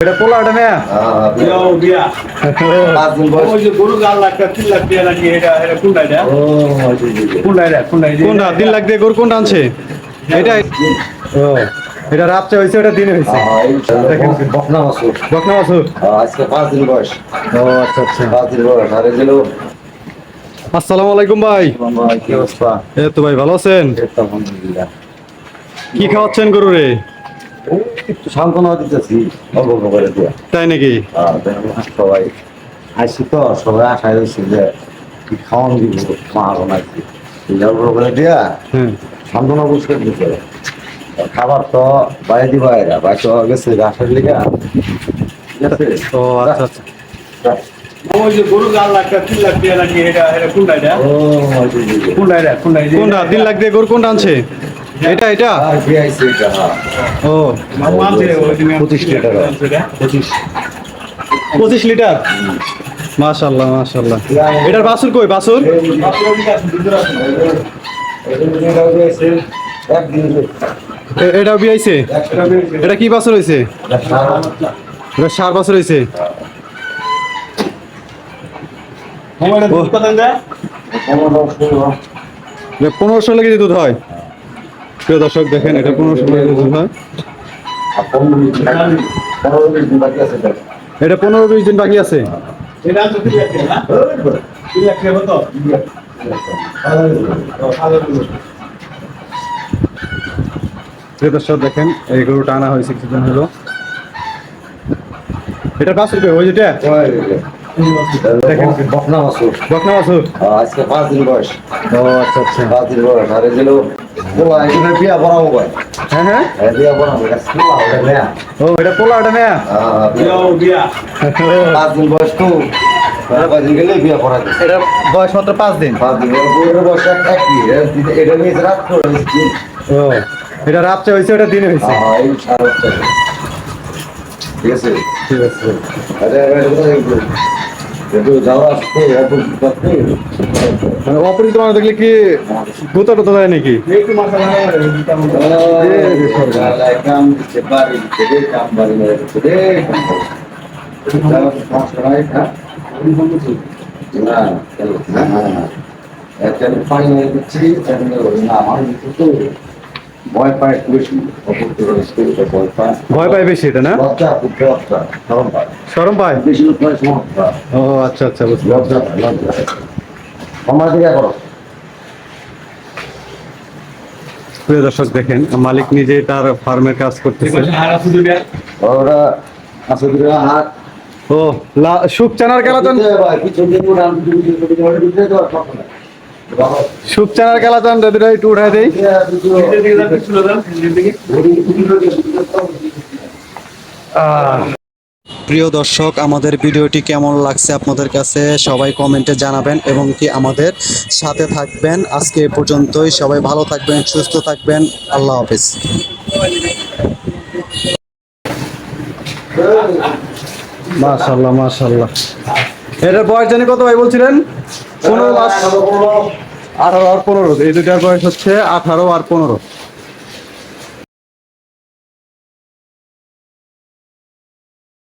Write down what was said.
এটা না যাও দিয়া পাঁচ দিন বয়স ওই যে গরু গাল লাগটা তিন লাখ দিয়ে নাকি এটা এটা কোনটা এটা ও কোনটা এটা কোনটা কোনটা দিন লাখ দিয়ে গরু কোনটা আনছে এটা ও এটা রাত্রে হয়েছে ওটা দিনে হয়েছে বকনা মাসুর বকনা আজকে পাঁচ দিন বয়স। ও আচ্ছা আচ্ছা। পাঁচ দিন বয়স। আর আসসালামু আলাইকুম ভাই। কি অবস্থা এ তো ভাই ভালো আছেন? আলহামদুলিল্লাহ। কি খাওয়াচ্ছেন গরু রে একটু সান্ত্বনা দিতেছি অল্প অল্প করে দিয়া। তাই নাকি? সবাই আসছি তো সবাই আশায় রয়েছে যে কি খাওয়ান দিব মা বানাইছি অল্প অল্প করে দিয়া হ্যাঁ সান্ত্বনা বুঝ করে দিতে খাবার তো বাইরে দিব এরা বাইরে তো গেছে ঘাসের লিগা। ও আচ্ছা আচ্ছা। ওই যে গরু গাল লাগটা তিন লাখ দিয়ে নাকি এটা এটা কোনটা দিন লাখ দিয়ে গরু কোনটা আনছে? এটা এটা? হ্যাঁ। ও। পঁচিশ লিটার। পঁচিশ। পঁচিশ লিটার? মাশাল্লাহ মাশাল্লাহ। এটার বাসুর কই বাছুর একদিন এ- এটাও বিয়াইছে এটা কি বাছুর হয়েছে এটা সার বাছুর হয়েছে এটা পনেরোশো লেগে দুধ হয়? প্রিয় দর্শক দেখেন এটা পনেরোশো দুধ এটা পনেরো বিশ দিন বাকি আছে। টাকা টাকা প্রিয় দর্শক দেখেন এই গরুটা আনা হয়েছে কিছুদিন হলো। এটা পাঁচ রুপে ওই যেটা দেখেন বকনা মাসুর। বকনা বাছুর আজকে পাঁচ দিন বয়স। ও আচ্ছা আচ্ছা। পাঁচ দিন বয়স আর এগুলো বিয়া বড়াবো ভাই হ্যাঁ হ্যাঁ হ্যাঁ, বিয়া ওটা নেয়া। ও এটা পোলাটা না আহ, বিয়া- পাঁচ দিন বয়স তো এটা বয়স মাত্র পাঁচ দিন পাঁচ দিন বয়স বয়স এক এটা- নিয়ে রাত করে ও এটা রাত্রে হয়েছে ওটা দিনে হয়েছে হ্যাঁ। ঠিক আছে ঠিক আছে আরে, যাওয়া আসতে অপরিচিত মানে অপরিচিত মানুষ দেখলে কি গুতা টুতা যায় নাকি ভয় পায় বেশি, এটা ভয় পায়। বেশি এটা না শরম পায়। সরম পায় বেশি। ও আচ্ছা আচ্ছা লজ্জা। আমার দিকে করো প্রিয় দর্শক দেখেন মালিক নিজে তার ফার্মের কাজ করতেছে আর ওরা দুটো হাত ও লা- সুখ চানার কালাচান সুখ চানার কালাচান যদি একটু উঠাই দেই নিজের প্রিয় দর্শক, আমাদের ভিডিওটি কেমন লাগছে আপনাদের কাছে সবাই কমেন্টে জানাবেন এবং কি আমাদের সাথে থাকবেন। আজকে এ পর্যন্তই। সবাই ভালো থাকবেন, সুস্থ থাকবেন। আল্লাহ হাফেজ। মাশাল্লাহ মাশাল্লাহ এটার বয়স জানি কত ভাই বলছিলেন? পনেরো মাস। আঠারো আর পনেরো। এই দুটার বয়স হচ্ছে আঠারো আর পনেরো।